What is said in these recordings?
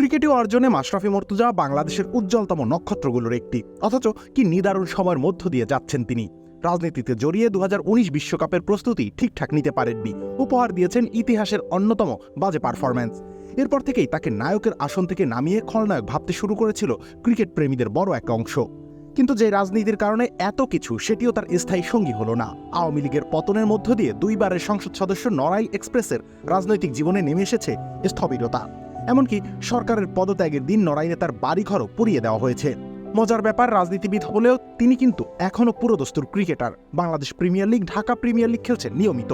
ক্রিকেটে অর্জনে মাশরাফি মর্তুজা বাংলাদেশের উজ্জ্বলতম নক্ষত্রগুলোর একটি। অথচ কি নিদারুণ সময়ের মধ্য দিয়ে যাচ্ছেন তিনি। রাজনীতিতে জড়িয়ে দু বিশ্বকাপের প্রস্তুতি ঠিকঠাক নিতে পারেননি। উপহার দিয়েছেন ইতিহাসের অন্যতম বাজে পারফরম্যান্স। এরপর থেকেই তাকে নায়কের আসন থেকে নামিয়ে খলনায়ক ভাবতে শুরু করেছিল ক্রিকেট প্রেমীদের বড় এক অংশ। কিন্তু যে রাজনীতির কারণে এত কিছু, সেটিও তার স্থায়ী সঙ্গী হলো না। আওয়ামী লীগের পতনের মধ্য দিয়ে দুইবারের সংসদ সদস্য নড়াইল এক্সপ্রেসের রাজনৈতিক জীবনে নেমে এসেছে স্থবিরতা। এমনকি সরকারের পদত্যাগের দিন নড়াইনে তার বাড়িঘরও পুড়িয়ে দেওয়া হয়েছে। মজার ব্যাপার, রাজনীতিবিদ হলেও তিনি কিন্তু এখনও পুরোদস্তুর cricketer. Bangladesh premier league, Dhaka premier league খেলছেন নিয়মিত।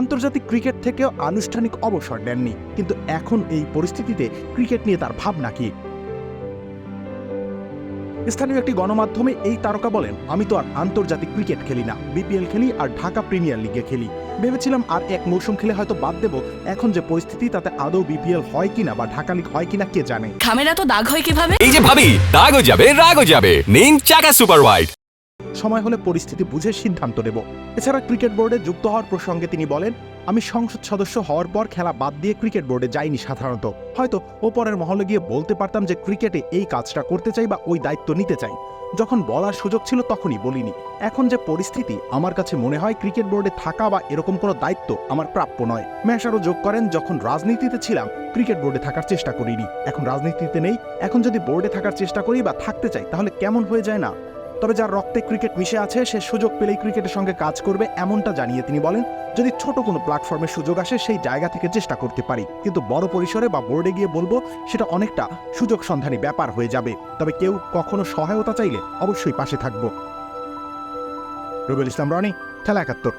আন্তর্জাতিক ক্রিকেট থেকেও আনুষ্ঠানিক অবসর নেননি কিন্তু এখন এই পরিস্থিতিতে ক্রিকেট নিয়ে তার ভাবনা কি? স্থানীয় একটি গণমাধ্যমে এই তারকা বলেন আমি তো আর আন্তর্জাতিক ক্রিকেট খেলি না। বিপিএল খেলি আর ঢাকা প্রিমিয়ার লিগে খেলি। ভেবেছিলাম আর এক মৌসুম খেলে হয়তো বাদ দেব। এখন যে পরিস্থিতি তাতে আদৌ বিপিএল হয় কিনা বা ঢাকা লিগ হয় কিনা কে জানে? খামেরা তো দাগ হয় কীভাবে? এই যে ভাবি দাগও যাবে রাগও যাবে। নিন চাকা সুপার হোয়াইট সময় হলে পরিস্থিতি বুঝে সিদ্ধান্ত নেব। এছাড়া ক্রিকেট বোর্ডে যুক্ত হওয়ার প্রসঙ্গে তিনি বলেন আমি সংসদ সদস্য হওয়ার পর খেলা বাদ দিয়ে ক্রিকেট বোর্ডে যাইনি সাধারণত। হয়তো ওপরের মহলে গিয়ে বলতে পারতাম যে ক্রিকেটে এই কাজটা করতে চাই বা ওই দায়িত্ব নিতে চাই। যখন বলার সুযোগ ছিল তখনই বলিনি। এখন যে পরিস্থিতি, আমার কাছে মনে হয় ক্রিকেট বোর্ডে থাকা বা এরকম কোনো দায়িত্ব আমার প্রাপ্য নয়। ম্যাশ আরও যোগ করেন, যখন রাজনীতিতে ছিলাম, ক্রিকেট বোর্ডে থাকার চেষ্টা করিনি। এখন রাজনীতিতে নেই, এখন যদি বোর্ডে থাকার চেষ্টা করি বা থাকতে চাই, তাহলে কেমন হয়ে যায় না? তবে যার রক্তে ক্রিকেট মিশে আছে, সে সুযোগ পেলেই ক্রিকেটের সঙ্গে কাজ করবে এমনটা জানিয়ে তিনি বলেন, যদি ছোট কোনো প্ল্যাটফর্মের সুযোগ আসে, সেই জায়গা থেকে চেষ্টা করতে পারি। কিন্তু বড় পরিসরে বা বোর্ডে গিয়ে বলব, সেটা অনেকটা সুযোগ সন্ধানী ব্যাপার হয়ে যাবে। তবে কেউ কখনো সহায়তা চাইলে অবশ্যই পাশে থাকব। রুবেল ইসলাম রনি, খেলা একাত্তর।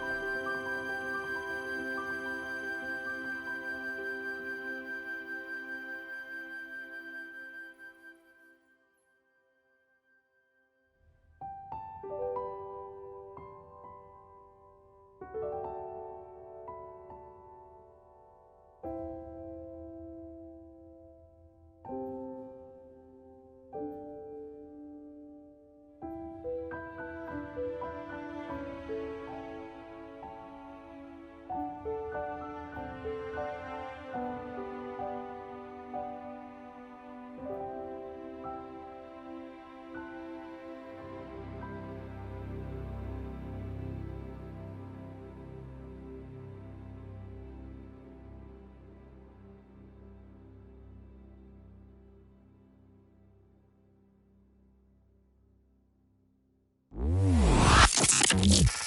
Thank you.